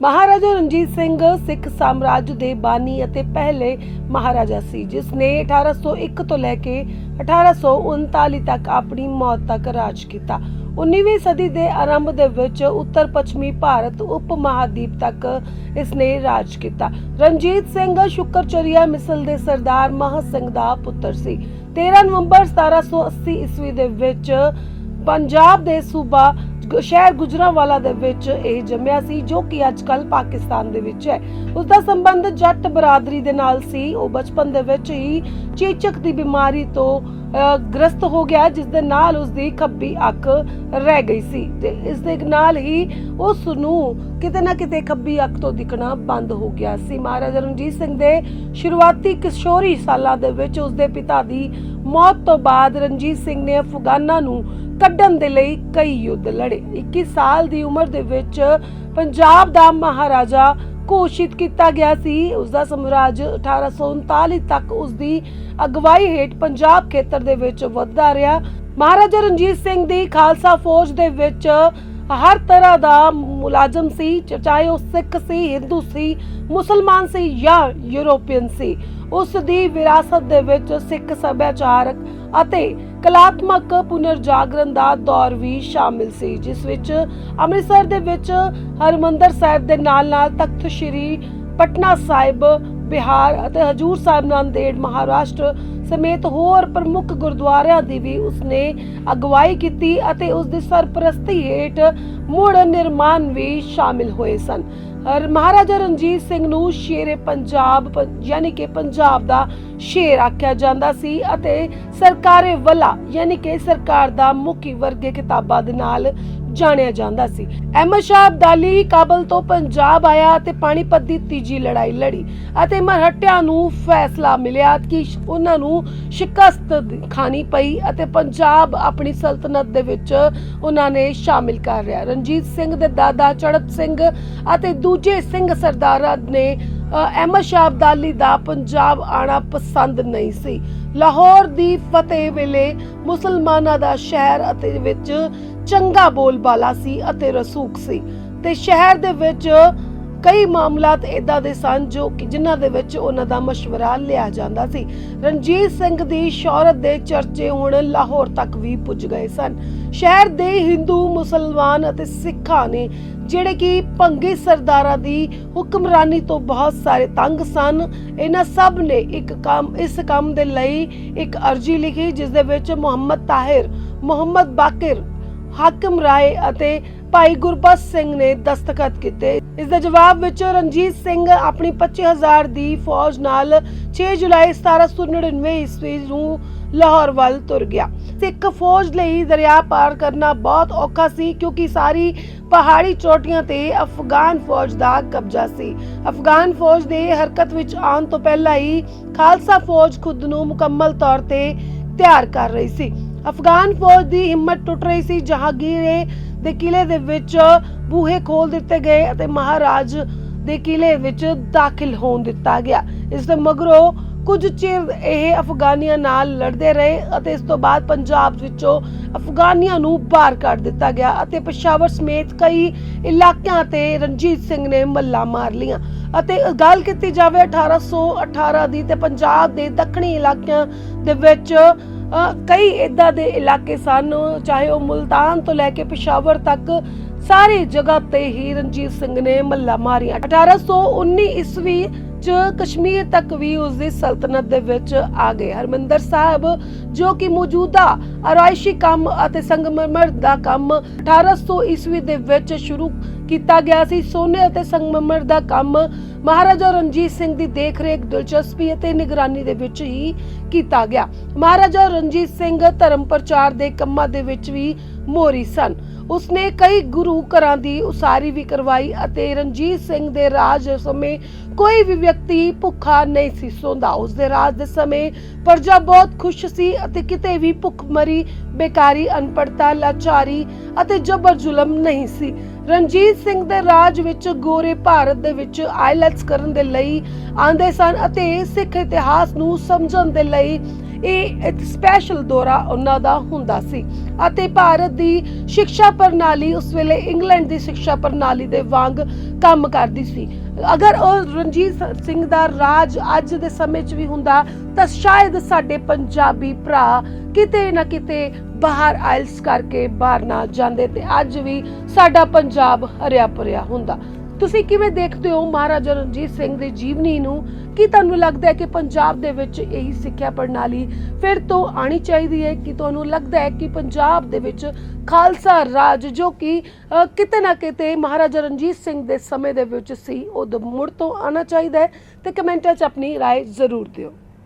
ਮਹਾਰਾਜਾ ਰਣਜੀਤ ਸਿੰਘ ਸਿੱਖ ਸਾਮਰਾਜ ਦੇ ਬਾਨੀ ਅਤੇ ਪਹਿਲੇ ਮਹਾਰਾਜਾ ਸੀ ਜਿਸ ਨੇ 1801 ਤੋਂ ਲੈ ਕੇ 1839 ਤੱਕ ਆਪਣੀ ਮੌਤ ਤੱਕ ਰਾਜ ਕੀਤਾ। 19ਵੀਂ ਸਦੀ ਦੇ ਆਰੰਭ ਦੇ ਵਿੱਚ ਉੱਤਰ ਪੱਛਮੀ ਭਾਰਤ ਉਪ ਮਹਾਦੀਪ ਤੱਕ ਇਸ ਨੇ ਰਾਜ ਕੀਤਾ। ਰਣਜੀਤ ਸਿੰਘ ਸ਼ੁਕਰਚਰੀਆ ਮਿਸਲ ਦੇ ਸਰਦਾਰ ਮਹਾਂ ਸਿੰਘ ਦਾ ਪੁੱਤਰ ਸੀ। 13 ਨਵੰਬਰ 1780 ਈਸਵੀ ਦੇ ਵਿੱਚ ਪੰਜਾਬ ਦੇ ਸੂਬਾ ਸ਼ਹਿਰ ਗੁਜਰਾਂਵਾਲਾ ਦੇ ਵਿੱਚ ਇਹ ਜੰਮਿਆ ਸੀ, ਜੋ ਕਿ ਅੱਜ ਕੱਲ ਪਾਕਿਸਤਾਨ ਦੇ ਵਿੱਚ ਹੈ। ਉਸ ਦਾ ਸੰਬੰਧ ਜੱਟ ਬਰਾਦਰੀ ਦੇ ਨਾਲ ਸੀ। ਉਹ ਬਚਪਨ ਦੇ ਵਿੱਚ ਹੀ ਚੇਚਕ ਦੀ ਬਿਮਾਰੀ ਤੋਂ ਗ੍ਰਸਤ ਹੋ ਗਿਆ ਜਿਸ ਦੇ ਨਾਲ ਉਸ ਦੀ ਖੱਬੀ ਅੱਖ ਰਹਿ ਗਈ ਸੀ ਤੇ ਇਸ ਦੇ ਨਾਲ ਹੀ ਉਸ ਨੂੰ ਕਿਤੇ ਨਾ ਕਿਤੇ ਖੱਬੀ ਅੱਖ ਤੋਂ ਦਿਖਣਾ ਬੰਦ ਹੋ ਗਿਆ ਸੀ। ਮਹਾਰਾਜਾ ਰਣਜੀਤ ਸਿੰਘ ਦੇ ਸ਼ੁਰੂਆਤੀ ਕਿਸ਼ੋਰੀ ਸਾਲਾਂ ਦੇ ਵਿੱਚ ਉਸ ਦੇ ਪਿਤਾ ਦੀ ਮੌਤ ਤੋਂ ਬਾਅਦ ਰਣਜੀਤ ਸਿੰਘ ਨੇ ਅਫਗਾਨਾਂ ਨੂੰ ਕੱਢਣ ਦੇ ਲਈ ਕਈ ਯੁੱਧ ਲੜੇ। 21 ਸਾਲ ਦੀ ਉਮਰ ਦੇ ਵਿੱਚ ਪੰਜਾਬ ਦਾ ਮਹਾਰਾਜਾ ਘੋਸ਼ਿਤ ਕੀਤਾ ਗਿਆ ਸੀ। ਉਸ ਦਾ ਸਮਰਾਜ 1839 ਤੱਕ ਉਸ ਦੀ ਅਗਵਾਈ ਹੇਠ ਪੰਜਾਬ ਖੇਤਰ ਦੇ ਵਿੱਚ ਵੱਧਦਾ ਰਿਹਾ। ਮਹਾਰਾਜਾ ਰਣਜੀਤ ਸਿੰਘ ਦੀ ਖਾਲਸਾ ਫੌਜ ਦੇ ਵਿੱਚ ਹਰ ਤਰ੍ਹਾਂ ਦਾ ਮੁਲਾਜ਼ਮ ਸੀ ਚਾਹੇ ਉਹ ਸਿੱਖ ਸੀ, ਹਿੰਦੂ ਸੀ, ਮੁਸਲਮਾਨ ਸੀ ਜਾਂ ਯੂਰੋਪੀਅਨ ਸੀ। ਉਸ ਦੀ ਵਿਰਾਸਤ ਦੇ ਵਿੱਚ ਸਿੱਖ ਸੱਭਿਆਚਾਰਕ ਅਤੇ ਕਲਾਤਮਕ ਪੁਨਰਜਾਗਰਨ ਦਾ ਦੌਰ ਵੀ ਸ਼ਾਮਿਲ ਸੀ, ਜਿਸ ਵਿੱਚ ਅੰਮ੍ਰਿਤਸਰ ਦੇ ਵਿੱਚ ਹਰਮੰਦਰ ਸਾਹਿਬ ਦੇ ਨਾਲ-ਨਾਲ ਤਖਤ ਸ੍ਰੀ ਪਟਨਾ ਸਾਹਿਬ ਬਿਹਾਰ ਅਤੇ ਹਜੂਰ ਸਾਹਿਬ ਨਾਂਦੇੜ ਮਹਾਰਾਸ਼ਟਰ ਸਮੇਤ ਹੋਰ ਪ੍ਰਮੁੱਖ ਗੁਰਦੁਆਰਿਆਂ ਦੀ ਵੀ ਉਸਨੇ ਅਗਵਾਈ ਕੀਤੀ ਅਤੇ ਉਸ ਦੀ ਸਰਪ੍ਰਸਤੀ ਹੇਠ ਮੁੜ ਨਿਰਮਾਣ ਵੀ ਸ਼ਾਮਿਲ ਹੋਏ ਸਨ। ਮਹਾਰਾਜਾ ਰਣਜੀਤ ਸਿੰਘ ਨੂੰ ਸ਼ੇਰੇ ਪੰਜਾਬ ਯਾਨੀ ਕਿ ਪੰਜਾਬ ਦਾ ਸ਼ੇਰ ਆਖਿਆ ਜਾਂਦਾ ਸੀ ਅਤੇ ਸਰਕਾਰੇ ਵਲਾ ਯਾਨੀ ਕਿ ਸਰਕਾਰ ਦਾ ਮੁਖੀ ਵਰਗੇ ਕਿਤਾਬਾਂ ਦੇ ਨਾਲ ਜਾਣਿਆ ਜਾਂਦਾ ਸੀ। ਅਹਿਮਦ ਸ਼ਾਹ ਅਬਦਾਲੀ ਕਾਬਲ ਤੋਂ ਪੰਜਾਬ ਆਇਆ ਅਤੇ ਪਾਣੀਪਤ ਦੀ ਤੀਜੀ ਲੜਾਈ ਲੜੀ ਅਤੇ ਮਰਹਟਿਆਂ ਨੂੰ ਫੈਸਲਾ ਮਿਲਿਆ ਕਿ ਸ਼- ਉਹਨਾਂ ਨੂੰ ਸ਼ਿਕਸਤ ਖਾਣੀ ਪਈ ਅਤੇ ਪੰਜਾਬ ਆਪਣੀ ਸਲਤਨਤ ਦੇ ਵਿੱਚ ਉਹਨਾਂ ਨੇ ਸ਼ਾਮਿਲ ਕਰ ਲਿਆ। ਰਣਜੀਤ ਸਿੰਘ ਦੇ ਦਾਦਾ ਚੜਤ ਸਿੰਘ ਅਤੇ ਦੂਜੇ ਸਿੰਘ ਸਰਦਾਰਾਂ ਨੇ ਅਹਿਮਦ ਸ਼ਾਹ ਅਬਦਾਲੀ ਦਾ ਪੰਜਾਬ ਆਣਾ ਪਸੰਦ ਨਹੀਂ ਸੀ। ਲਾਹੌਰ ਦੀ ਫਤਿਹ ਵੇਲੇ ਮੁਸਲਮਾਨਾਂ ਦਾ ਸ਼ਹਿਰ ਅਤੇ ਵਿੱਚ ਚੰਗਾ ਬੋਲਬਾਲਾ ਸੀ ਅਤੇ ਰਸੂਖ ਸੀ। ਤੇ ਸ਼ਹਿਰ ਦੇ ਵਿੱਚ ਕਈ ਮਾਮਲਾਤ ਇਦਾਂ ਦੇ ਸਨ ਜੋ ਕਿ ਜਿਨ੍ਹਾਂ ਦੇ ਵਿੱਚ ਉਹਨਾਂ ਦਾ مشਵਰਾ ਲਿਆ ਜਾਂਦਾ ਸੀ। ਰਣਜੀਤ ਸਿੰਘ ਦੀ ਸ਼ੌਹਰਤ ਦੇ ਚਰਚੇ ਹੁਣ ਲਾਹੌਰ ਤੱਕ ਵੀ ਪੁੱਜ ਗਏ ਸਨ। ਸ਼ਹਿਰ ਦੇ ਹਿੰਦੂ, ਮੁਸਲਮਾਨ ਅਤੇ ਸਿੱਖ ਨੇ ਜਿਹੜੇ ਕਿ ਭੰਗੀ ਸਰਦਾਰਾਂ ਦੀ ਹੁਕਮਰਾਨੀ ਤੋਂ ਬਹੁਤ ਸਾਰੇ ਤੰਗ ਸਨ। ਇਹਨਾਂ ਸਭ ਨੇ ਇੱਕ ਕੰਮ, ਇਸ ਕੰਮ ਦੇ ਲਈ ਇੱਕ ਅਰਜੀ ਲਿਖੀ, ਜਿਸ ਦੇ ਵਿੱਚ ਮੁਹੰਮਦ ਤਾਹਿਰ, ਮੁਹੰਮਦ ਬਾਕਿਰ, ਹਾਕਮ ਰਾਏ ਅਤੇ ਭਾਈ ਗੁਰਬਖਸ਼ ਸਿੰਘ ਨੇ ਦਸਤਖਤ ਕੀਤੇ। ਇਸ ਦੇ ਜਵਾਬ ਵਿੱਚ ਰਣਜੀਤ ਸਿੰਘ ਆਪਣੀ 25000 ਦੀ ਫੌਜ ਨਾਲ 6 ਜੁਲਾਈ 1799 ਈਸਵੀ ਨੂੰ ਲਾਹੌਰ ਵੱਲ ਤੁਰ ਗਿਆ। ਸਿੱਖ ਫੌਜ ਲਈ ਦਰਿਆ ਪਾਰ ਕਰਨਾ ਬਹੁਤ ਔਖਾ ਸੀ ਕਿਉਂਕਿ ਸਾਰੀ ਪਹਾੜੀ ਚੋਟੀਆਂ ਤੇ ਅਫਗਾਨ ਫੌਜ ਦਾ ਕਬਜ਼ਾ ਸੀ। ਅਫਗਾਨ ਫੌਜ ਦੇ ਹਰਕਤ ਵਿੱਚ ਆਉਣ ਤੋਂ ਪਹਿਲਾਂ ਹੀ ਖਾਲਸਾ ਫੌਜ ਖੁਦ ਨੂੰ ਮੁਕੰਮਲ ਤੌਰ ਤੇ ਤਿਆਰ ਕਰ ਰਹੀ ਸੀ। ਅਫਗਾਨ ਫੌਜ ਦੀ ਹਿੰਮਤ ਟੁੱਟ ਰਹੀ ਸੀ। ਜਹਾਂਗੀਰ ਦੇ ਕਿਲੇ ਦੇ ਵਿੱਚ ਬੂਹੇ ਖੋਲ ਦਿੱਤੇ ਗਏ ਅਤੇ ਮਹਾਰਾਜ ਦੇ ਕਿਲੇ ਵਿੱਚ ਦਾਖਲ ਹੋਣ ਦਿੱਤਾ ਗਿਆ। ਇਸ ਦੇ ਮਗਰੋਂ ਕੁਝ ਚਿਰ ਇਹ ਅਫਗਾਨੀਆਂ ਨਾਲ ਲੜਦੇ ਰਹੇ ਅਤੇ ਇਸ ਤੋਂ ਬਾਅਦ ਪੰਜਾਬ ਵਿੱਚੋਂ ਅਫਗਾਨੀਆਂ ਨੂੰ ਬਾਹਰ ਕੱਢ ਦਿੱਤਾ ਗਿਆ ਅਤੇ ਪਸ਼ਾਵਰ ਸਮੇਤ ਕਈ ਇਲਾਕਿਆਂ ਤੇ ਰਣਜੀਤ ਸਿੰਘ ਨੇ ਮੱਲਾ ਮਾਰ ਲੀਆਂ ਅਤੇ ਗੱਲ ਕੀਤੀ ਜਾਵੇ 1818 ਦੀ ਤੇ ਪੰਜਾਬ ਦੇ ਦੱਖਣੀ ਇਲਾਕਿਆਂ ਦੇ ਵਿੱਚ ਕਈ ਇਦਾਂ ਦੇ ਇਲਾਕੇ ਸਨ, ਚਾਹੇ ਉਹ ਮੁਲਤਾਨ ਤੋਂ ਲੈ ਕੇ ਪਿਸ਼ਾਵਰ ਤੱਕ, ਸਾਰੀ ਜਗ੍ਹਾ ਤੇ ਹੀ ਰਣਜੀਤ ਸਿੰਘ ਨੇ ਮੱਲਾ ਮਾਰੀਆਂ। 1819 ਈਸਵੀ ਚ ਕਸ਼ਮੀਰ ਤੱਕ ਵੀ ਉਸ ਦੀ ਸਲਤਨਤ ਦੇ ਵਿੱਚ ਆ ਗਏ। ਹਰਮੰਦਰ ਸਾਹਿਬ, ਜੋ ਕਿ ਮੌਜੂਦਾ ਆਰਾਇਸ਼ੀ ਕੰਮ ਅਤੇ ਸੰਗਮਰਮਰ ਦਾ ਕੰਮ 1800 ਈਸਵੀ ਦੇ ਵਿੱਚ ਸ਼ੁਰੂ ਕੀਤਾ ਗਿਆ ਸੀ। ਸੋਨੇ ਅਤੇ ਸੰਗਮਰਮਰ ਦਾ ਕੰਮ ਮਹਾਰਾਜਾ ਰਣਜੀਤ ਸਿੰਘ ਦੀ ਦੇਖਰੇਖ, ਦਿਲਚਸਪੀ ਅਤੇ ਨਿਗਰਾਨੀ ਦੇ ਵਿੱਚ ਹੀ ਕੀਤਾ ਗਿਆ। ਮਹਾਰਾਜਾ ਰਣਜੀਤ ਸਿੰਘ ਧਰਮ ਪ੍ਰਚਾਰ ਦੇ ਕੰਮਾਂ ਦੇ ਵਿੱਚ ਵੀ ਮੋਰੀ ਸਨ। ਉਸਨੇ ਕਈ ਗੁਰੂ ਘਰਾਂ ਦੀ ਉਸਾਰੀ ਵੀ ਕਰਵਾਈ ਅਤੇ ਰਣਜੀਤ ਸਿੰਘ ਦੇ ਰਾਜ ਸਮੇਂ ਕੋਈ ਵੀ ਵਿਅਕਤੀ ਭੁੱਖਾ ਨਹੀਂ ਸੀ ਸੌਂਦਾ। ਉਸ ਦੇ ਰਾਜ ਦੇ ਸਮੇਂ ਪ੍ਰਜਾ ਬਹੁਤ ਖੁਸ਼ ਸੀ ਅਤੇ ਕਿਤੇ ਵੀ ਭੁੱਖਮਰੀ ਬੇਕਾਰੀ ਅਨਪੜਤਾ ਲਾਚਾਰੀ ਅਤੇ ਜ਼ਬਰ ਜ਼ੁਲਮ ਨਹੀਂ ਸੀ। ਰਣਜੀਤ ਸਿੰਘ ਦੇ ਰਾਜ ਵਿੱਚ ਗੋਰੇ ਭਾਰਤ ਦੇ ਵਿੱਚ ਆਇਲਟਸ ਕਰਨ ਦੇ ਲਈ ਆਂਦੇ ਸਨ ਅਤੇ ਸਿੱਖ ਇਤਿਹਾਸ ਨੂੰ ਸਮਝਣ ਦੇ ਲਈ ਇਹ ਸਪੈਸ਼ਲ ਦੌਰਾ ਉਹਨਾਂ ਦਾ ਹੁੰਦਾ ਸੀ। ਅਤੇ ਭਾਰਤ ਦੀ ਸਿੱਖਿਆ ਪ੍ਰਣਾਲੀ ਉਸ ਵੇਲੇ ਇੰਗਲੈਂਡ ਦੀ ਸਿੱਖਿਆ ਪ੍ਰਣਾਲੀ ਦੇ ਵਾਂਗ ਕੰਮ ਕਰਦੀ ਸੀ। ਅਗਰ ਉਹ ਰਣਜੀਤ ਸਿੰਘ ਦਾ ਰਾਜ ਅੱਜ ਦੇ ਸਮੇਂ 'ਚ ਵੀ ਹੁੰਦਾ, ਤਾਂ ਸ਼ਾਇਦ ਸਾਡੇ ਪੰਜਾਬੀ ਭਰਾ ਕਿਤੇ ਨਾ ਕਿਤੇ ਬਾਹਰ ਆਇਲਸ ਕਰਕੇ ਬਾਹਰ ਨਾ ਜਾਂਦੇ ਤੇ ਅੱਜ ਵੀ ਸਾਡਾ ਪੰਜਾਬ ਹਰਿਆ ਭਰਿਆ ਹੁੰਦਾ। ਤੁਸੀਂ ਕਿਵੇਂ ਦੇਖਦੇ ਹੋ ਮਹਾਰਾਜਾ ਰਣਜੀਤ ਸਿੰਘ ਦੀ ਜੀਵਨੀ ਨੂੰ ਕੀ ਤੁਹਾਨੂੰ ਲੱਗਦਾ ਹੈ ਕਿ ਪੰਜਾਬ ਦੇ ਵਿੱਚ ਇਹੀ ਸਿੱਖਿਆ ਪ੍ਰਣਾਲੀ ਫਿਰ ਤੋਂ ਆਣੀ ਚਾਹੀਦੀ ਹੈ ਕਿ ਤੁਹਾਨੂੰ ਲੱਗਦਾ ਹੈ ਕਿ ਪੰਜਾਬ ਦੇ ਵਿੱਚ ਖਾਲਸਾ ਰਾਜ ਜੋ ਕਿ ਅ, ਕਿਤੇ ਨਾ ਕਿਤੇ ਮਹਾਰਾਜਾ ਰਣਜੀਤ ਸਿੰਘ ਦੇ ਸਮੇਂ ਦੇ ਵਿੱਚ ਸੀ ਉਹ ਦ- ਮੁੜ ਤੋਂ ਆਣਾ ਚਾਹੀਦਾ ਹੈ ਤੇ ਕਮੈਂਟਾਂ 'ਚ ਆਪਣੀ رائے ਜ਼ਰੂਰ ਦਿਓ